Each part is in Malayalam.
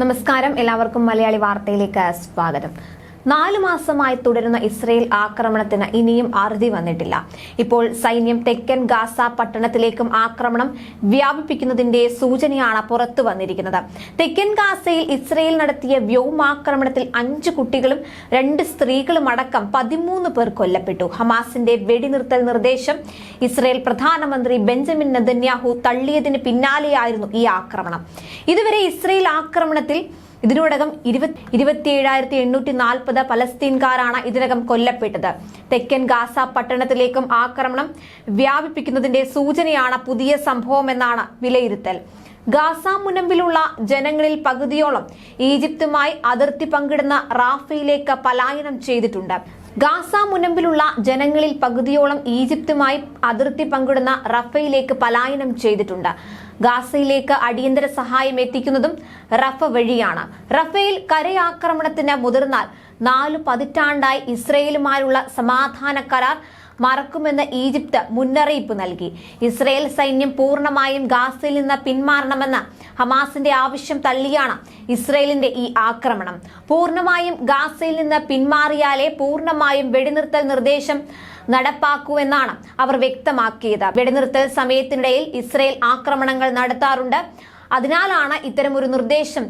നമസ്കാരം. എല്ലാവർക്കും മലയാളി വാർത്തയിലേക്ക് സ്വാഗതം. നാലു മാസമായി തുടരുന്ന ഇസ്രയേൽ ആക്രമണത്തിന് ഇനിയും അറുതി വന്നിട്ടില്ല. ഇപ്പോൾ സൈന്യം തെക്കൻ ഗാസ പട്ടണത്തിലേക്കും ആക്രമണം വ്യാപിപ്പിക്കുന്നതിന്റെ സൂചനയാണ് പുറത്തു വന്നിരിക്കുന്നത്. തെക്കൻ ഗാസയിൽ ഇസ്രയേൽ നടത്തിയ വ്യോമാക്രമണത്തിൽ അഞ്ച് കുട്ടികളും രണ്ട് സ്ത്രീകളും അടക്കം പതിമൂന്ന് പേർ കൊല്ലപ്പെട്ടു. ഹമാസിന്റെ വെടിനിർത്തൽ നിർദ്ദേശം ഇസ്രയേൽ പ്രധാനമന്ത്രി ബെഞ്ചമിൻ നെതന്യാഹു തള്ളിയതിന് പിന്നാലെയായിരുന്നു ഈ ആക്രമണം. ഇതുവരെ ഇസ്രയേൽ ആക്രമണത്തിൽ ഇതിനോടകം ഇരുപത്തി ഇരുപത്തിയേഴായിരത്തി എണ്ണൂറ്റി നാൽപ്പത് പലസ്തീൻകാരാണ് ഇതിനകം കൊല്ലപ്പെട്ടത്. തെക്കൻ ഗാസ പട്ടണത്തിലേക്കും ആക്രമണം വ്യാപിപ്പിക്കുന്നതിന്റെ സൂചനയാണ് പുതിയ സംഭവമെന്നാണ് വിലയിരുത്തൽ. ഗാസ മുനമ്പിലുള്ള ജനങ്ങളിൽ പകുതിയോളം ഈജിപ്തുമായി അതിർത്തി പങ്കിടുന്ന റാഫയിലേക്ക് പലായനം ചെയ്തിട്ടുണ്ട്. ഗാസ മുനമ്പിലുള്ള ജനങ്ങളിൽ പകുതിയോളം ഈജിപ്തുമായി അതിർത്തി പങ്കിടുന്ന റഫയിലേക്ക് പലായനം ചെയ്തിട്ടുണ്ട്. ഗാസയിലേക്ക് അടിയന്തര സഹായം എത്തിക്കുന്നതും റഫ വഴിയാണ്. റഫയിൽ കരയാക്രമണത്തിന് മുതിർന്നാൽ നാലു പതിറ്റാണ്ടായി ഇസ്രയേലുമായുള്ള സമാധാന കരാർ മറക്കുമെന്ന് ഈജിപ്ത് മുന്നറിയിപ്പ് നൽകി. ഇസ്രയേൽ സൈന്യം പൂർണമായും ഗാസയിൽ നിന്ന് പിന്മാറണമെന്ന ഹമാസിന്റെ ആവശ്യം തള്ളിയാണ് ഇസ്രയേലിന്റെ ഈ ആക്രമണം. പൂർണമായും ഗാസയിൽ നിന്ന് പിന്മാറിയാലേ പൂർണമായും വെടിനിർത്തൽ നിർദ്ദേശം നടപ്പാക്കൂ എന്നാണ് അവർ വ്യക്തമാക്കിയത്. വെടിനിർത്തൽ സമയത്തിനിടയിൽ ഇസ്രയേൽ ആക്രമണങ്ങൾ നടത്താറുണ്ട്. അതിനാലാണ് ഇത്തരമൊരു നിർദ്ദേശം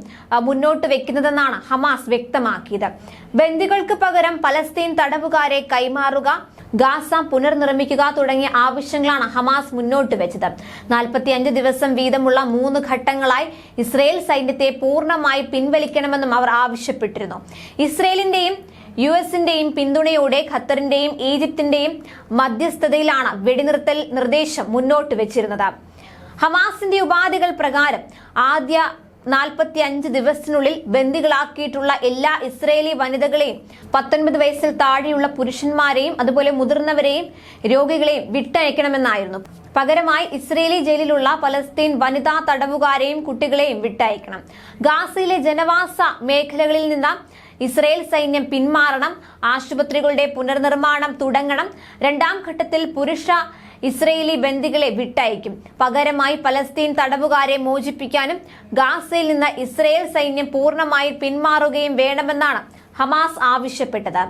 മുന്നോട്ട് വെക്കുന്നതെന്നാണ് ഹമാസ് വ്യക്തമാക്കിയത്. ബന്ദികൾക്ക് പകരം പലസ്തീൻ തടവുകാരെ കൈമാറുക ഗാസ പുനർനിർമ്മിക്കുക തുടങ്ങിയ ആവശ്യങ്ങളാണ് ഹമാസ് മുന്നോട്ട് വെച്ചത്. നാൽപ്പത്തിയഞ്ച് ദിവസം വീതമുള്ള മൂന്ന് ഘട്ടങ്ങളായി ഇസ്രയേൽ സൈന്യത്തെ പൂർണമായി പിൻവലിക്കണമെന്നും അവർ ആവശ്യപ്പെട്ടിരുന്നു. ഇസ്രയേലിന്റെയും യു എസിന്റെയും പിന്തുണയോടെ ഖത്തറിന്റെയും ഈജിപ്തിന്റെയും മധ്യസ്ഥതയിലാണ് വെടിനിർത്തൽ നിർദ്ദേശം മുന്നോട്ട് വെച്ചിരുന്നത്. ഹമാസിന്റെ ഉപാധികൾ പ്രകാരം ആദ്യ നാൽപ്പത്തി അഞ്ച് ദിവസത്തിനുള്ളിൽ ബന്ദികളാക്കിയിട്ടുള്ള എല്ലാ ഇസ്രയേലി വനിതകളെയും പത്തൊൻപത് വയസ്സിൽ താഴെയുള്ള പുരുഷന്മാരെയും അതുപോലെ മുതിർന്നവരെയും രോഗികളെയും വിട്ടയക്കണമെന്നായിരുന്നു. പകരമായി ഇസ്രയേലി ജയിലിലുള്ള പലസ്തീൻ വനിതാ തടവുകാരെയും കുട്ടികളെയും വിട്ടയക്കണം. ഗാസയിലെ ജനവാസ മേഖലകളിൽ നിന്ന് ഇസ്രയേൽ സൈന്യം പിന്മാറണം ആശുപത്രികളുടെ പുനർനിർമ്മാണം തുടങ്ങണം രണ്ടാം ഘട്ടത്തിൽ പുരുഷ ഇസ്രയേലി ബന്ദികളെ വിട്ടയക്കും. പകരമായി പലസ്തീൻ തടവുകാരെ മോചിപ്പിക്കാനും ഗാസയിൽ നിന്ന് ഇസ്രയേൽ സൈന്യം പൂർണമായി പിന്മാറുകയും വേണമെന്നാണ് ഹമാസ് ആവശ്യപ്പെട്ടത്.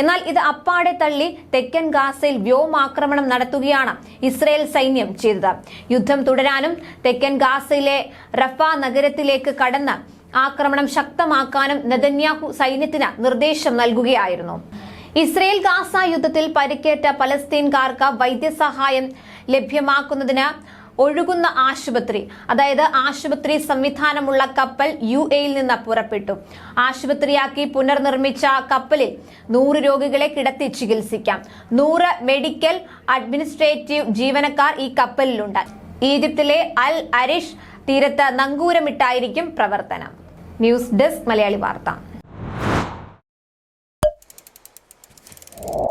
എന്നാൽ ഇത് അപ്പാടെ തള്ളി തെക്കൻ ഗാസയിൽ വ്യോമാക്രമണം നടത്തുകയാണ് ഇസ്രയേൽ സൈന്യം ചെയ്തത്. യുദ്ധം തുടരാനും തെക്കൻ ഗാസയിലെ റഫ നഗരത്തിലേക്ക് കടന്ന് ആക്രമണം ശക്തമാക്കാനും നെതന്യാഹു സൈന്യത്തിന് നിർദ്ദേശം നൽകുകയായിരുന്നു. ഇസ്രയേൽ ഗാസ യുദ്ധത്തിൽ പരിക്കേറ്റ പലസ്തീൻകാർക്ക് വൈദ്യസഹായം ലഭ്യമാക്കുന്നതിന് ഒഴുകുന്ന ആശുപത്രി അതായത് ആശുപത്രി സംവിധാനമുള്ള കപ്പൽ യു എയിൽ നിന്ന് പുറപ്പെട്ടു. ആശുപത്രിയാക്കി പുനർനിർമ്മിച്ച കപ്പലിൽ നൂറ് രോഗികളെ കിടത്തി ചികിത്സിക്കാം. നൂറ് മെഡിക്കൽ അഡ്മിനിസ്ട്രേറ്റീവ് ജീവനക്കാർ ഈ കപ്പലിലുണ്ട്. ഈജിപ്തിലെ അൽ അരിഷ് തീരത്ത് നങ്കൂരമിട്ടായിരിക്കും പ്രവർത്തനം. ന്യൂസ് ഡെസ്ക് മലയാളി വാർത്ത. you